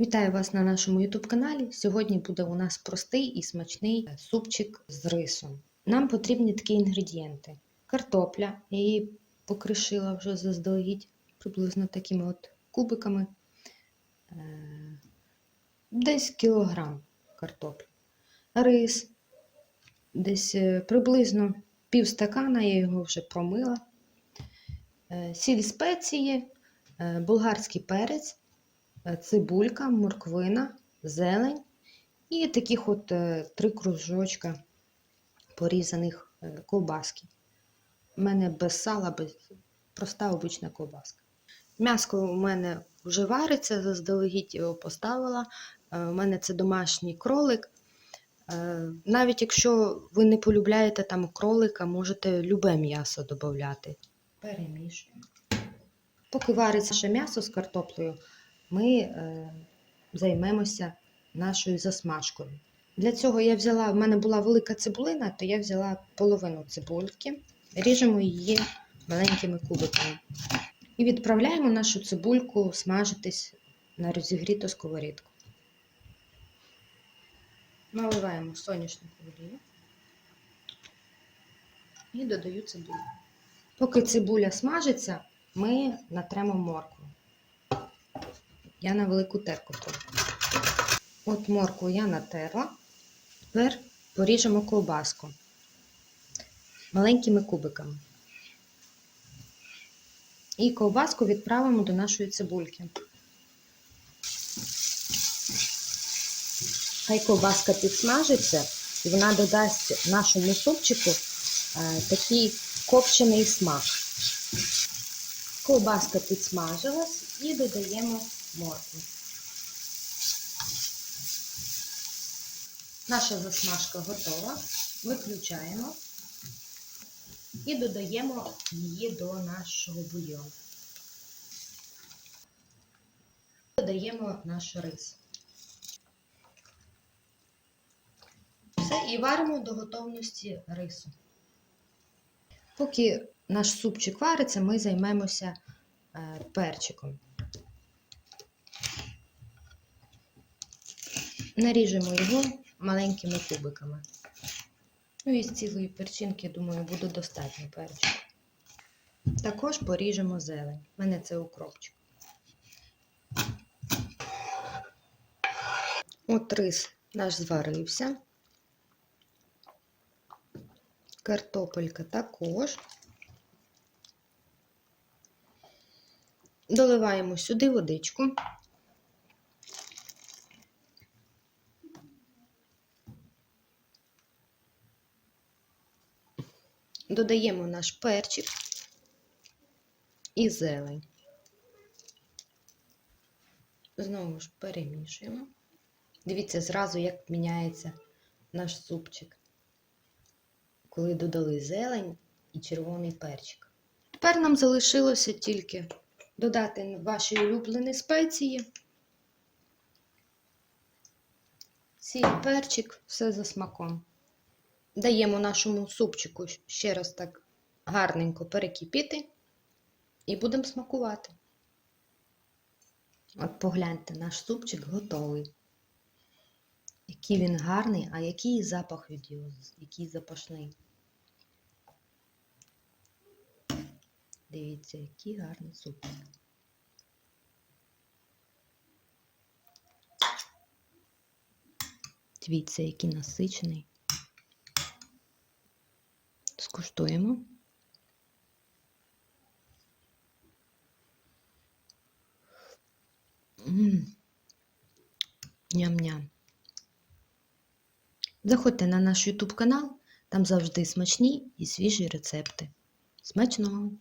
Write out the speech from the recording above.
Вітаю вас на нашому YouTube каналі. Сьогодні буде у нас простий і смачний супчик з рисом. Нам потрібні такі інгредієнти: картопля, я її покришила вже заздалегідь приблизно такими от кубиками. Е, Десь кілограм картоплі. Рис, десь е, приблизно пів стакана, я його вже промила. Е, Сіль спеції, е, болгарський перець е, цибулька, морквина, зелень і таких от е, три кружочка порізаних е, ковбаски. У мене без сала, без проста обична ковбаска. М'яско у мене вже вариться, заздалегідь його поставила. Е, У мене це домашній кролик. Е, Навіть якщо ви не полюбляєте там кролика, можете любе м'ясо додати. Перемішуємо. Поки вариться ще м'ясо з картоплею, ми е, займемося нашою засмажкою. Для цього я взяла, в мене була велика цибулина, то я взяла половину цибульки, ріжемо її маленькими кубиками. І відправляємо нашу цибульку смажитись на розігріту сковорідку. Наливаємо соняшнику олію і додаю цибулю. Поки цибуля смажиться, ми натремо моркву. Я на велику терку тру. От моркву я натерла. Тепер поріжемо ковбаску маленькими кубиками. І ковбаску відправимо до нашої цибульки. Хай ковбаска підсмажиться, і вона додасть нашому супчику е, такий копчений смак. Ковбаска підсмажилась і додаємо моркву. Наша засмажка готова. Виключаємо і додаємо її до нашого бульйону. Додаємо наш рис. Все, і варимо до готовності рису. Поки наш супчик вариться, ми займемося е, перчиком. Наріжемо його маленькими кубиками. Ну і з цілої перчинки, думаю, буде достатньо перчику. Також поріжемо зелень. У мене це укропчик. От рис наш зварився. Картопелька також. Доливаємо сюди водичку. Додаємо наш перчик і зелень. Знову ж перемішуємо. Дивіться зразу, як міняється наш супчик, коли додали зелень і червоний перчик. Тепер нам залишилося тільки додати ваші улюблені спеції. Сіль, перчик, все за смаком. Даємо нашому супчику ще раз так гарненько перекипіти і будемо смакувати. От погляньте, наш супчик готовий. Який він гарний, а який запах від його, який запашний. Дивіться, який гарний супчик. Дивіться, який насичений. Скуштуємо. Ням-ням. Заходьте на наш YouTube канал, там завжди смачні і свіжі рецепти. Смачного!